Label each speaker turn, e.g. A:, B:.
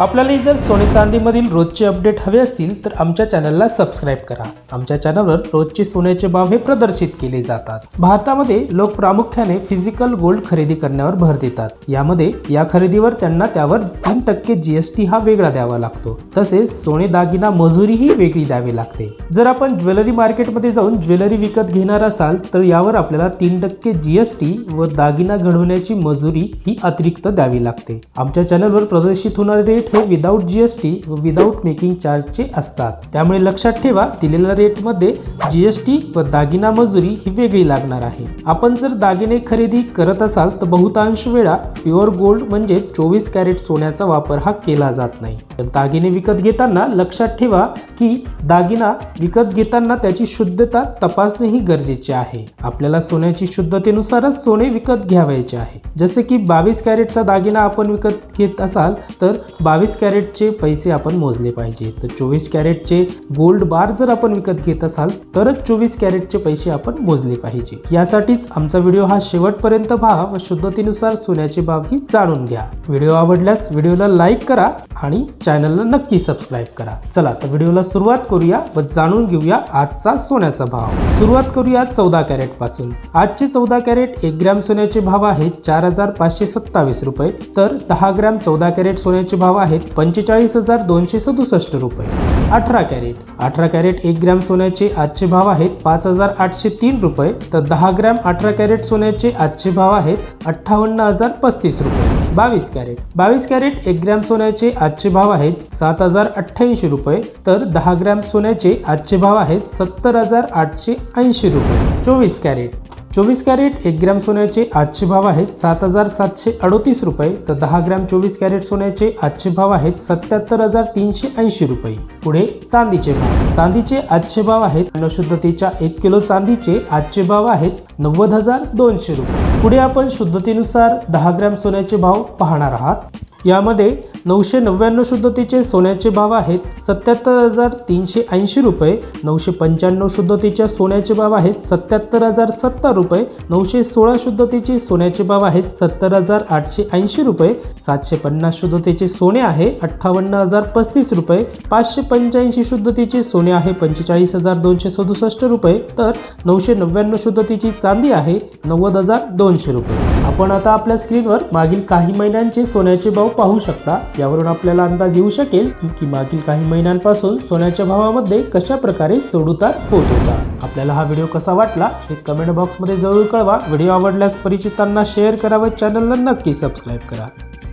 A: आपल्याला जर सोने चांदीमधील रोजचे अपडेट हवे असतील तर आमच्या चॅनलला सबस्क्राईब करा. आमच्या चॅनलवर रोजचे सोन्याचे भाव हे प्रदर्शित केले जातात. भारतामध्ये लोक प्रामुख्याने फिजिकल गोल्ड खरेदी करण्यावर भर देतात. यामध्ये या खरेदीवर त्यांना त्यावर तीन टक्के जीएसटी हा वेगळा द्यावा लागतो. तसेच सोने दागिना मजुरीही वेगळी द्यावी लागते. जर आपण ज्वेलरी मार्केटमध्ये जाऊन ज्वेलरी विकत घेणार असाल तर यावर आपल्याला तीन टक्के जीएसटी व दागिना घडवण्याची मजुरी ही अतिरिक्त द्यावी लागते. आमच्या चॅनलवर प्रदर्शित होणारे रेट हे विदाऊट जीएसटी व विदाऊट मेकिंग चार्जचे असतात. त्यामुळे लक्षात ठेवा दिलेल्या रेटमध्ये जीएसटी व दागिना मजुरी ही वेगळी लागणार आहे. आपण जर दागिने खरेदी करत असाल तर बहुतांश वेळा प्युअर गोल्ड म्हणजे चोवीस कॅरेट सोन्याचा वापर हा केला जात नाही. तर दागिने विकत घेताना लक्षात ठेवा की दागिना विकत घेताना त्याची शुद्धता तपासणे ही गरजेचे आहे. आपल्याला सोन्याची शुद्धतेनुसारच सोने विकत घ्यावायचे आहे. जसे की बावीस कॅरेटचा दागिना आपण विकत घेत असाल तर बावीस कॅरेटचे पैसे आपण मोजले पाहिजे. तर चोवीस कॅरेटचे गोल्ड बार जर आपण विकत घेत असाल तरच चोवीस कॅरेटचे पैसे आपण मोजले पाहिजे. यासाठीच आमचा व्हिडिओ हा शेवटपर्यंत पहा व शुद्धतेनुसार सोन्याचे भाव ही जाणून घ्या. व्हिडिओ आवडल्यास व्हिडिओला लाईक करा आणि चॅनलला नक्की सबस्क्राईब करा. चला तर व्हिडिओला सुरुवात करूया व जाणून घेऊया आजचा सोन्याचा भाव. सुरुवात करूया चौदा कॅरेटपासून आजचे चौदा कॅरेट एक ग्रॅम सोन्याचे भाव आहेत चार हजार पाचशे सत्तावीस रुपये. तर दहा ग्रॅम चौदा कॅरेट सोन्याचे भाव आहेत पंचेचाळीस हजार दोनशे सदुसष्ट रुपये. अठरा कॅरेट. अठरा कॅरेट एक ग्रॅम सोन्याचे आजचे भाव आहेत पाच हजार आठशे तीन रुपये तर दहा ग्रॅम अठरा कॅरेट सोन्याचे आजचे भाव आहेत अठ्ठावन्न हजार पस्तीस रुपये. बावीस कॅरेट. बावीस कॅरेट एक ग्रॅम सोन्याचे आजचे भाव आहेत सात हजार अठ्ठ्याऐंशी रुपये तर दहा ग्रॅम सोन्याचे आजचे भाव आहेत सत्तर हजार आठशे ऐंशी रुपये. चोवीस कॅरेट. चोवीस कॅरेट एक ग्रॅम सोन्याचे आजचे भाव आहेत सात हजार सातशे अडोतीस रुपये. तर दहा ग्रॅम चोवीस कॅरेट सोन्याचे आजचे भाव आहेत सत्याहत्तर हजार तीनशे ऐंशी रुपये. पुढे चांदीचे भाव. चांदीचे आजचे भाव आहेत शुद्धतेच्या एक किलो चांदीचे आजचे भाव आहेत नव्वद हजार दोनशे रुपये. पुढे आपण शुद्धतेनुसार दहा ग्रॅम सोन्याचे भाव पाहणार आहात. यामध्ये नऊशे नव्याण्णव शुद्धतेचे सोन्याचे भाव आहेत सत्याहत्तर हजार तीनशे ऐंशी रुपये नऊशे पंच्याण्णव शुद्धतेच्या सोन्याचे भाव आहेत सत्याहत्तर हजार सत्तर रुपये नऊशे सोळा शुद्धतेचे सोन्याचे भाव आहेत सत्तर हजार आठशे ऐंशी रुपये सातशे पन्नास शुद्धतेचे सोने आहे अठ्ठावन्न हजार पस्तीस रुपये पाचशे पंच्याऐंशी शुद्धतेचे सोने आहे पंचेचाळीस हजार दोनशे सदुसष्ट रुपये तर नऊशे नव्याण्णव शुद्धतेची चांदी आहे नव्वद हजार दोनशे रुपये. आपण आता आपल्या स्क्रीनवर मागील काही महिन्यांचे सोन्याचे भाव पाहू शकता. यावरून आपल्याला अंदाज येऊ शकेल की मागील काही महिन्यांपासून सोन्याच्या भावामध्ये कशा प्रकारे चढउतार होत होता. आपल्याला हा व्हिडिओ कसा वाटला हे कमेंट बॉक्समध्ये जरूर कळवा. व्हिडिओ आवडल्यास परिचितांना शेअर करा व चॅनलला नक्की सबस्क्राईब करा.